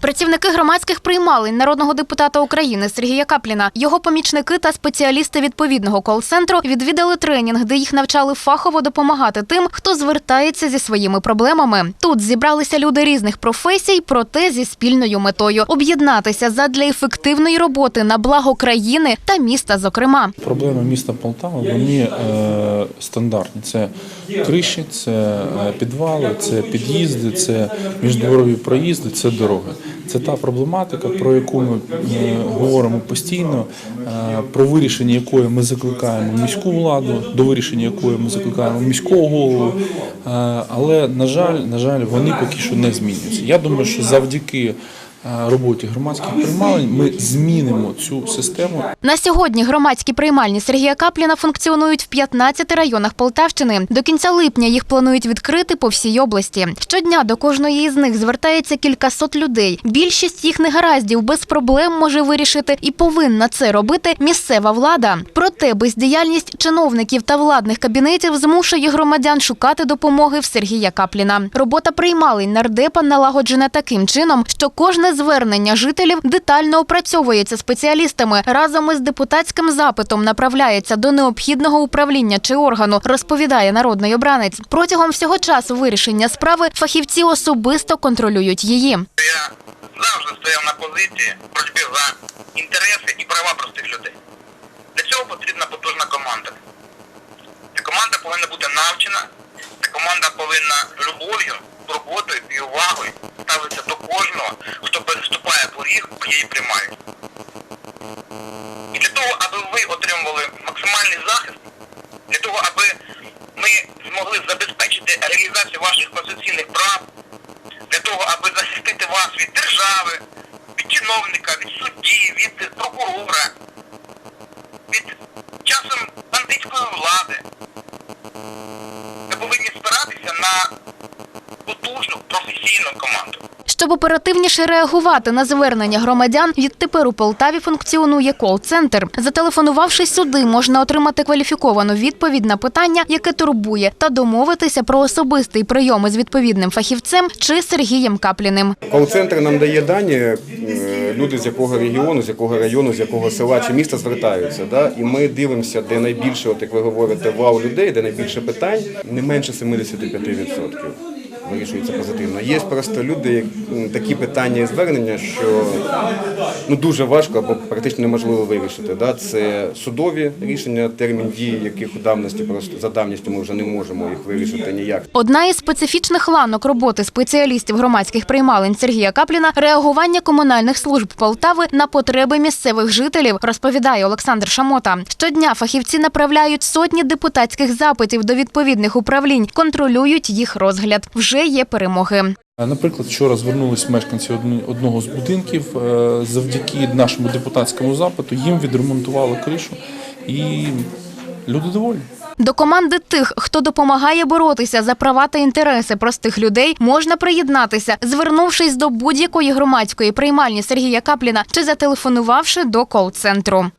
Працівники громадських приймалень народного депутата України Сергія Капліна, його помічники та спеціалісти відповідного кол-центру відвідали тренінг, де їх навчали фахово допомагати тим, хто звертається зі своїми проблемами. Тут зібралися люди різних професій, проте зі спільною метою об'єднатися задля ефективної роботи на благо країни та міста. Зокрема, Проблеми міста Полтава вони е, стандартні. Це криші, це е, підвали, це під'їзди, це міждворові проїзди, це дороги. Це та проблематика, про яку ми е, говоримо постійно, е, про вирішення якої ми закликаємо міську владу, до вирішення якої ми закликаємо міського голову. Е, але на жаль, на жаль, вони поки що не змінюються. Я думаю, що завдяки роботі громадських приймалень ми змінимо цю систему на сьогодні громадські приймальні Сергія Капліна функціонують в 15 районах Полтавщини. До кінця липня їх планують відкрити по всій області. Щодня до кожної із них звертається кількасот людей. Більшість їх негараздів без проблем може вирішити і повинна це робити місцева влада. Проте бездіяльність чиновників та владних кабінетів змушує громадян шукати допомоги в Сергія Капліна. Робота приймалень нардепа налагоджена таким чином, що кожне звернення жителів детально опрацьовується спеціалістами разом із депутатським запитом направляється до необхідного управління чи органу, розповідає народний обранець. Протягом всього часу вирішення справи фахівці особисто контролюють її. Я завжди стояв на позиції боротьби за інтереси і права простих людей. Для цього потрібна потужна команда. Команда повинна бути навчена, команда повинна любов'ю, турботою і увагою ставитися до кожного, хто переступає поріг її приймають. І для того, аби ви отримували максимальний захист, для того, аби ми змогли забезпечити реалізацію ваших конституційних прав, для того, аби захистити вас від держави, від чиновника, від судді, від прокурора, від часом бандитської влади. Ми повинні спиратися на потужну професійну команду. Щоб оперативніше реагувати на звернення громадян, відтепер у Полтаві функціонує кол-центр. Зателефонувавши сюди, можна отримати кваліфіковану відповідь на питання, яке турбує, та домовитися про особистий прийом із відповідним фахівцем чи Сергієм Капліним. Кол-центр нам дає дані, е, люди з якого регіону, з якого району, з якого села чи міста звертаються. Да? І ми дивимося, де найбільше, от як ви говорите, вау людей, де найбільше питань, не менше 75% вирішується позитивно. Є просто люди, такі питання і звернення, що ну, дуже важко або практично неможливо вирішити. Да? Це судові рішення, термін дії, яких у давності просто за давністю ми вже не можемо їх вирішити ніяк. Одна із специфічних ланок роботи спеціалістів громадських приймалень Сергія Капліна реагування комунальних служб Полтави на потреби місцевих жителів, розповідає Олександр Шамота. Щодня фахівці направляють сотні депутатських запитів до відповідних управлінь, контролюють їх розгляд. Вже є перемоги. Наприклад, вчора звернулись мешканці одного з будинків е, завдяки нашому депутатському запиту. Їм відремонтували кришу, і люди доволі. До команди тих, хто допомагає боротися за права та інтереси простих людей, можна приєднатися, звернувшись до будь-якої громадської приймальні Сергія Капліна чи зателефонувавши до кол-центру.